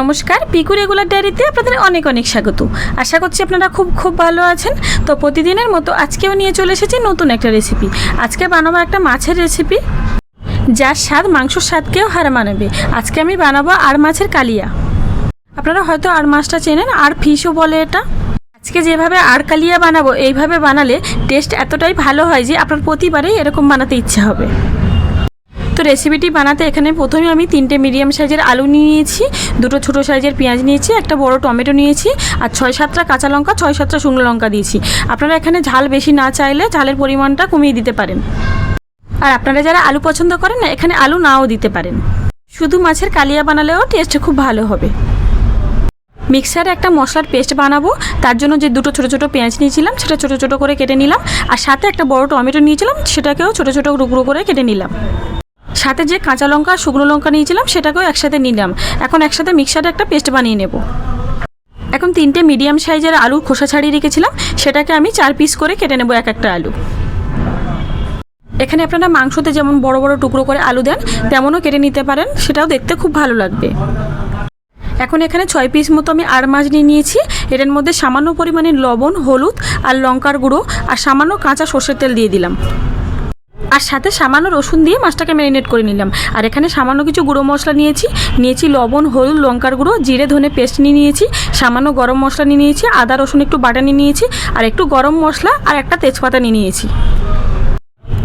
নমস্কার, পিকু রেগুলার ডায়েরিতে আপনাদের অনেক অনেক স্বাগত। আশা করছি আপনারা খুব খুব ভালো আছেন। তো প্রতিদিনের মতো আজকেও নিয়ে চলে এসেছি নতুন একটা রেসিপি আজকে বানাবো একটা মাছের রেসিপি যার স্বাদ, মাংসর স্বাদকেও হার মানাবে। আজকে আমি বানাবো আর মাছের কালিয়া। আপনারা হয়তো আর মাছটা চেনেন, আর ফিশও বলে এটা। আজকে যেভাবে আর কালিয়া বানাবো, এইভাবে বানালে টেস্ট এতটাই ভালো হয় যে আপনার প্রতিবারেই এরকম বানাতে ইচ্ছে হবে। রেসিপিটি বানাতে এখানে প্রথমে আমি তিনটে মিডিয়াম সাইজের আলু নিয়েছি, দুটো ছোটো সাইজের পেঁয়াজ নিয়েছি, একটা বড় টমেটো নিয়েছি, আর ছয় সাতটা কাঁচা লঙ্কা, ছয় সাতটা শুকনো লঙ্কা দিয়েছি। আপনারা এখানে ঝাল বেশি না চাইলে ঝালের পরিমাণটা কমিয়ে দিতে পারেন। আর আপনারা যারা আলু পছন্দ করেন না, এখানে আলু নাও দিতে পারেন। শুধু মাছের কালিয়া বানালেও টেস্ট খুব ভালো হবে। মিক্সারে একটা মশলার পেস্ট বানাবো, তার জন্য যে দুটো ছোটো ছোটো পেঁয়াজ নিয়েছিলাম, সেটা ছোটো ছোটো করে কেটে নিলাম, আর সাথে একটা বড় টমেটো নিয়েছিলাম, সেটাকেও ছোটো ছোটো টুকরো করে কেটে নিলাম। সাথে যে কাঁচা লঙ্কা শুকনো লঙ্কা নিয়েছিলাম, সেটাকেও একসাথে নিলাম। এখন একসাথে মিক্সারে একটা পেস্ট বানিয়ে নেব। এখন তিনটে মিডিয়াম সাইজের আলু খোসা ছাড়িয়ে রেখেছিলাম, সেটাকে আমি চার পিস করে কেটে নেব এক একটা আলু। এখানে আপনারা মাংসতে যেমন বড় বড় টুকরো করে আলু দেন, তেমনও কেটে নিতে পারেন, সেটাও দেখতে খুব ভালো লাগবে। এখন এখানে ছয় পিস মতো আমি আর মাছ নিয়ে নিয়েছি। এটার মধ্যে সামান্য পরিমাণে লবণ, হলুদ আর লঙ্কার গুঁড়ো আর সামান্য কাঁচা সর্ষের তেল দিয়ে দিলাম। আর সাথে সামান্য রসুন দিয়ে মাছটাকে ম্যারিনেট করে নিলাম। আর এখানে সামান্য কিছু গুঁড়ো মশলা নিয়েছি। নিয়েছি লবণ, হলুদ, লঙ্কার গুঁড়ো, জিরে, ধনে পেস্ট নিয়ে নিয়েছি। সামান্য গরম মশলা নিয়ে নিয়েছি, আদা, রসুন একটু বাটা নিয়ে নিয়েছি। আর একটু গরম মশলা আর একটা তেজপাতা নিয়ে নিয়েছি।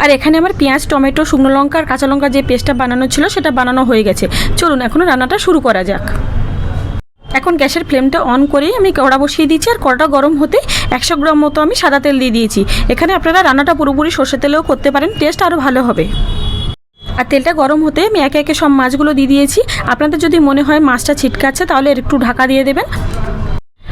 আর এখানে আমার পেঁয়াজ, টমেটো, শুকনো লঙ্কা আর কাঁচা লঙ্কা যে পেস্টটা বানানো ছিল সেটা বানানো হয়ে গেছে। চলুন এখনও রান্নাটা শুরু করা যাক। এখন গ্যাসের ফ্লেমটা অন করেই আমি কড়া বসিয়ে দিয়েছি আর কড়াটা গরম হতে একশো গ্রাম মতো আমি সাদা তেল দিয়ে দিয়েছি। এখানে আপনারা রান্নাটা পুরোপুরি সর্ষে তেলেও করতে পারেন, টেস্ট আরও ভালো হবে। আর তেলটা গরম হতে আমি একে একে সব মাছগুলো দিয়ে দিয়েছি। আপনাদের যদি মনে হয় মাছটা ছিটকাচ্ছে তাহলে একটু ঢাকা দিয়ে দেবেন।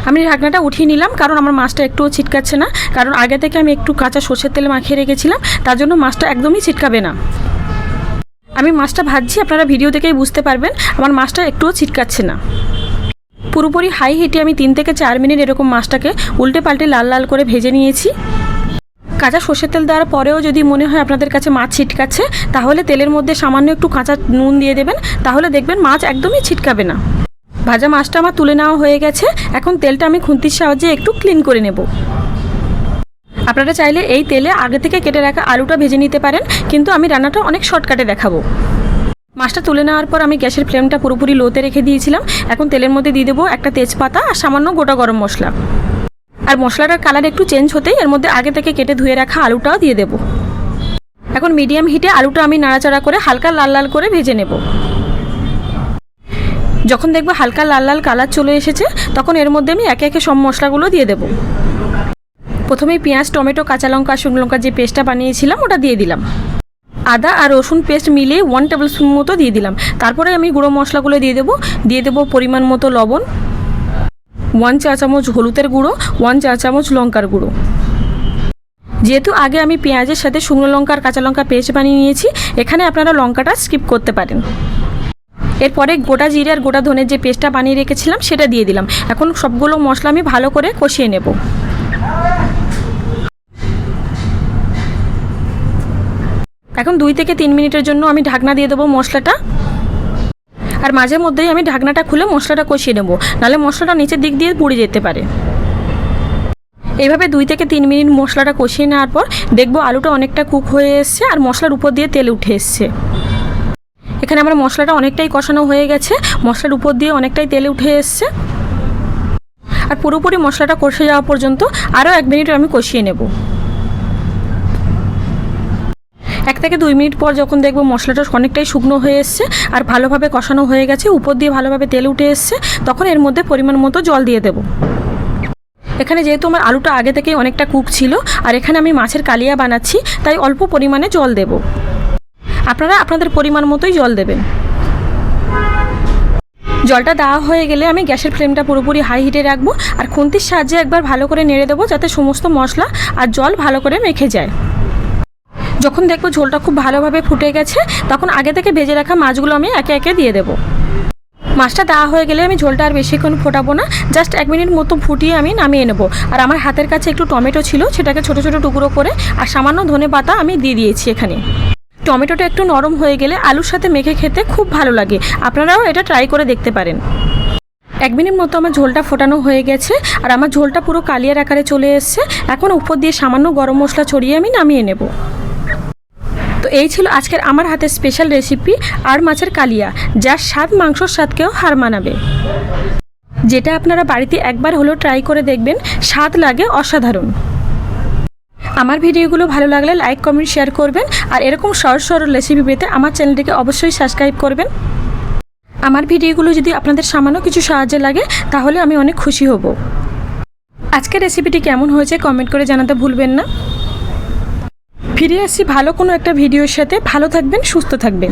আমি ঢাকনাটা উঠিয়ে নিলাম, কারণ আমার মাছটা একটুও ছিটকাচ্ছে না। কারণ আগে থেকে আমি একটু কাঁচা সর্ষের তেল মাখিয়ে রেখেছিলাম, তার জন্য মাছটা একদমই ছিটকাবে না। আমি মাছটা ভাজছি, আপনারা ভিডিও দেখেই বুঝতে পারবেন, আমার মাছটা একটুও ছিটকাচ্ছে না। পুরোপুরি হাই হিটে আমি তিন থেকে চার মিনিট এরকম মাছটাকে উল্টে পাল্টে লাল লাল করে ভেজে নিয়েছি। কাঁচা সর্ষের তেল দেওয়ার পরেও যদি মনে হয় আপনাদের কাছে মাছ ছিটকাচ্ছে, তাহলে তেলের মধ্যে সামান্য একটু কাঁচা নুন দিয়ে দেবেন, তাহলে দেখবেন মাছ একদমই ছিটকাবে না। ভাজা মাছটা আমার তুলে নেওয়া হয়ে গেছে, এখন তেলটা আমি খুন্তির সাহায্যে একটু ক্লিন করে নেব। আপনারা চাইলে এই তেলে আগে থেকে কেটে রাখা আলুটা ভেজে নিতে পারেন, কিন্তু আমি রান্নাটা অনেক শর্টকাটে দেখাবো। মাছটা তুলে নেওয়ার পর আমি গ্যাসের ফ্লেমটা পুরোপুরি লোতে রেখে দিয়েছিলাম। এখন তেলের মধ্যে দিয়ে দেবো একটা তেজপাতা আর সামান্য গোটা গরম মশলা। আর মশলাটার কালার একটু চেঞ্জ হতেই এর মধ্যে আগে থেকে কেটে ধুয়ে রাখা আলুটাও দিয়ে দেবো। এখন মিডিয়াম হিটে আলুটা আমি নাড়াচাড়া করে হালকা লাল লাল করে ভেজে নেব। যখন দেখব হালকা লাল লাল কালার চলে এসেছে, তখন এর মধ্যে আমি একে একে সব মশলাগুলো দিয়ে দেবো। প্রথমেই পেঁয়াজ, টমেটো, কাঁচা লঙ্কা, শুকনো লঙ্কার যে পেস্টটা বানিয়েছিলাম, ওটা দিয়ে দিলাম। আদা আর রসুন পেস্ট মিলিয়ে ওয়ান টেবিল স্পুন মতো দিয়ে দিলাম। তারপরে আমি গুঁড়ো মশলাগুলো দিয়ে দেবো। দিয়ে দেবো পরিমাণ মতো লবণ ওয়ান চা চামচ হলুদের গুঁড়ো ওয়ান চা চামচ লঙ্কার গুঁড়ো। যেহেতু আগে আমি পেঁয়াজের সাথে শুকনো লঙ্কা আর কাঁচা লঙ্কা পেস্ট বানিয়ে নিয়েছি, এখানে আপনারা লঙ্কাটা স্কিপ করতে পারেন। এরপরে গোটা জিরে আর গোটা ধনের যে পেস্টটা বানিয়ে রেখেছিলাম, সেটা দিয়ে দিলাম। এখন সবগুলো মশলা আমি ভালো করে কষিয়ে নেব। এখন দুই থেকে তিন মিনিটের জন্য আমি ঢাকনা দিয়ে দেবো মশলাটা। আর মাঝে মধ্যেই আমি ঢাকনাটা খুলে মশলাটা কষিয়ে নেব, নাহলে মশলাটা নিচের দিক দিয়ে পুড়ে যেতে পারে। এইভাবে দুই থেকে তিন মিনিট মশলাটা কষিয়ে নেওয়ার পর দেখব আলুটা অনেকটা কুক হয়ে এসছে আর মশলার উপর দিয়ে তেল উঠে এসছে। এখানে আমার মশলাটা অনেকটাই কষানো হয়ে গেছে, মশলার উপর দিয়ে অনেকটাই তেলে উঠে এসছে। আর পুরোপুরি মশলাটা কষে যাওয়া পর্যন্ত আরও এক মিনিট আমি কষিয়ে নেব। এক থেকে দুই মিনিট পর যখন দেখব মশলাটা অনেকটাই শুকনো হয়ে এসছে আর ভালোভাবে কষানো হয়ে গেছে, উপর দিয়ে ভালোভাবে তেল উঠে এসছে, তখন এর মধ্যে পরিমাণ মতো জল দিয়ে দেবো। এখানে যেহেতু আমার আলুটা আগে থেকেই অনেকটা কুক ছিল, আর এখানে আমি মাছের কালিয়া বানাচ্ছি, তাই অল্প পরিমাণে জল দেব। আপনারা আপনাদের পরিমাণ মতোই জল দেবেন। জলটা দেওয়া হয়ে গেলে আমি গ্যাসের ফ্লেমটা পুরোপুরি হাই হিটে রাখব, আর খুন্তির সাহায্যে একবার ভালো করে নেড়ে দেবো যাতে সমস্ত মশলা আর জল ভালো করে মেখে যায়। যখন দেখব ঝোলটা খুব ভালোভাবে ফুটে গেছে, তখন আগে থেকে ভেজে রাখা মাছগুলো আমি একে একে দিয়ে দেবো। মাছটা দেওয়া হয়ে গেলে আমি ঝোলটা আর বেশিক্ষণ ফোটাবো না, জাস্ট এক মিনিট মতো ফুটিয়ে আমি নামিয়ে নেব। আর আমার হাতের কাছে একটু টমেটো ছিল, সেটাকে ছোটো ছোটো টুকরো করে, আর সামান্য ধনে পাতা আমি দিয়ে দিয়েছি এখানে। টমেটোটা একটু নরম হয়ে গেলে আলুর সাথে মেখে খেতে খুব ভালো লাগে, আপনারাও এটা ট্রাই করে দেখতে পারেন। এক মিনিট মতো আমার ঝোলটা ফোটানো হয়ে গেছে, আর আমার ঝোলটা পুরো কালিয়ার আকারে চলে এসছে, এখন উপর দিয়ে সামান্য গরম মশলা ছড়িয়ে আমি নামিয়ে নেব। তো এই ছিল আজকের আমার হাতের স্পেশাল রেসিপি আর মাছের কালিয়া, যার স্বাদ মাংসর স্বাদকেও হার মানাবে। যেটা আপনারা বাড়িতে একবার হলেও ট্রাই করে দেখবেন, স্বাদ লাগে অসাধারণ। আমার ভিডিওগুলো ভালো লাগলে লাইক কমেন্ট শেয়ার করবেন, আর এরকম সহজ সরল রেসিপি পেতে আমার চ্যানেলটিকে অবশ্যই সাবস্ক্রাইব করবেন। আমার ভিডিওগুলো যদি আপনাদের সামান্য কিছু সাহায্য লাগে, তাহলে আমি অনেক খুশি হব। আজকের রেসিপিটি কেমন হয়েছে কমেন্ট করে জানাতে ভুলবেন না। ফিরে আসছি ভালো কোনো একটা ভিডিওর সাথে। ভালো থাকবেন সুস্থ থাকবেন।